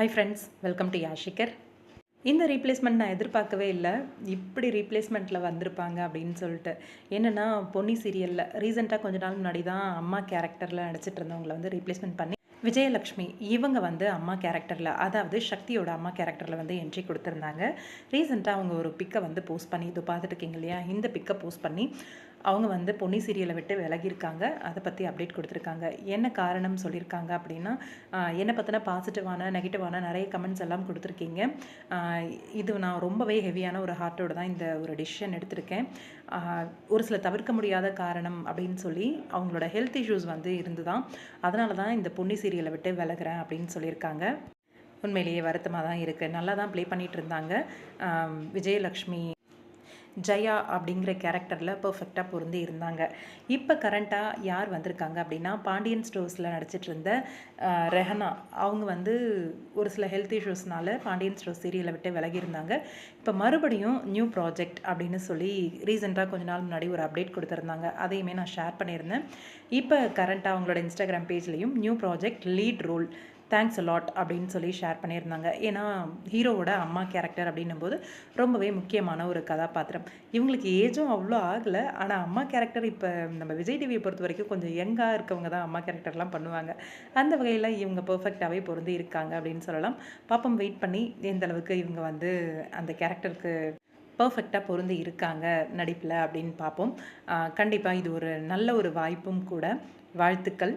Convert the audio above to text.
Hi friends welcome to யாஷிகர் இந்த replacement நான் எதிர்பார்க்கவே இல்லை. இப்படி ரீப்ளேஸ்மெண்ட்டில் வந்திருப்பாங்க அப்படின்னு சொல்லிட்டு. என்னென்னா பொன்னி சீரியலில் ரீசெண்டாக கொஞ்ச நாள் முன்னாடி தான் அம்மா கேரக்டரில் நடிச்சிட்டு இருந்தவங்களை வந்து ரீப்ளேஸ்மெண்ட் பண்ணி விஜயலக்ஷ்மி இவங்க வந்து அம்மா கேரக்டரில் அதாவது சக்தியோட அம்மா கேரக்டரில் வந்து என்ட்ரி கொடுத்துருந்தாங்க. ரீசெண்டாக அவங்க ஒரு பிக்கை வந்து போஸ்ட் பண்ணி இது பார்த்துட்டு இருக்கீங்க இல்லையா? இந்த பிக்கை போஸ்ட் பண்ணி அவங்க வந்து பொன்னி சீரியலை விட்டு விலகியிருக்காங்க. அதை பற்றி அப்டேட் கொடுத்துருக்காங்க. என்ன காரணம் சொல்லியிருக்காங்க அப்படின்னா என்னை பற்றின பாசிட்டிவான நெகட்டிவான நிறைய கமெண்ட்ஸ் எல்லாம் கொடுத்துருக்கீங்க. இது நான் ரொம்பவே ஹெவியான ஒரு ஹார்ட்டோட தான் இந்த ஒரு டிசிஷன் எடுத்திருக்கேன். ஒரு சில தவிர்க்க முடியாத காரணம் அப்படின்னு சொல்லி அவங்களோட ஹெல்த் இஷ்யூஸ் வந்து இருந்து தான் அதனால தான் இந்த பொன்னி சீரியலை விட்டு விலகுறேன் அப்படின்னு சொல்லியிருக்காங்க. உண்மையிலேயே வருத்தமாக தான் இருக்குது நல்லா தான் ப்ளே பண்ணிகிட்டு இருந்தாங்க. விஜயலக்ஷ்மி ஜெயா அப்படிங்கிற கேரக்டரில் பர்ஃபெக்டாக பொருந்தி இருந்தாங்க. இப்போ கரண்ட்டாக யார் வந்திருக்காங்க அப்படின்னா பாண்டியன் ஸ்டோர்ஸில் நடிச்சிட்டு இருந்த ரெஹனா. அவங்க வந்து ஒரு சில ஹெல்த் இஷ்யூஸ்னால பாண்டியன் ஸ்டோர் சீரியலை விட்டு விலகி இருந்தாங்க இப்போ மறுபடியும் நியூ ப்ராஜெக்ட் அப்படின்னு சொல்லி ரீசெண்டாக கொஞ்ச நாள் முன்னாடி ஒரு அப்டேட் கொடுத்துருந்தாங்க. அதையுமே நான் ஷேர் பண்ணியிருந்தேன். இப்போ கரண்ட்டாக அவங்களோட Instagram பேஜ்லேயும் new project lead role thanks lot அப்படின்னு சொல்லி ஷேர் பண்ணியிருந்தாங்க. ஏன்னா ஹீரோவோட அம்மா கேரக்டர் அப்படின்னும் போது ரொம்பவே முக்கியமான ஒரு கதாபாத்திரம். இவங்களுக்கு ஏஜும் அவ்வளோ ஆகலை. ஆனால் அம்மா கேரக்டர் இப்போ நம்ம விஜய் டிவியை பொறுத்த வரைக்கும் கொஞ்சம் யங்காக இருக்கவங்க தான் அம்மா கேரக்டர்லாம் பண்ணுவாங்க. அந்த வகையில் இவங்க பர்ஃபெக்டாகவே பொருந்தி இருக்காங்க அப்படின்னு சொல்லலாம். பாப்பம் வெயிட் பண்ணி எந்த அளவுக்கு இவங்க வந்து அந்த கேரக்டருக்கு பர்ஃபெக்டாக பொருந்து இருக்காங்க நடிப்பில் அப்படின்னு பார்ப்போம் கண்டிப்பாக இது ஒரு நல்ல ஒரு வாய்ப்பும் கூட. வாழ்த்துக்கள்.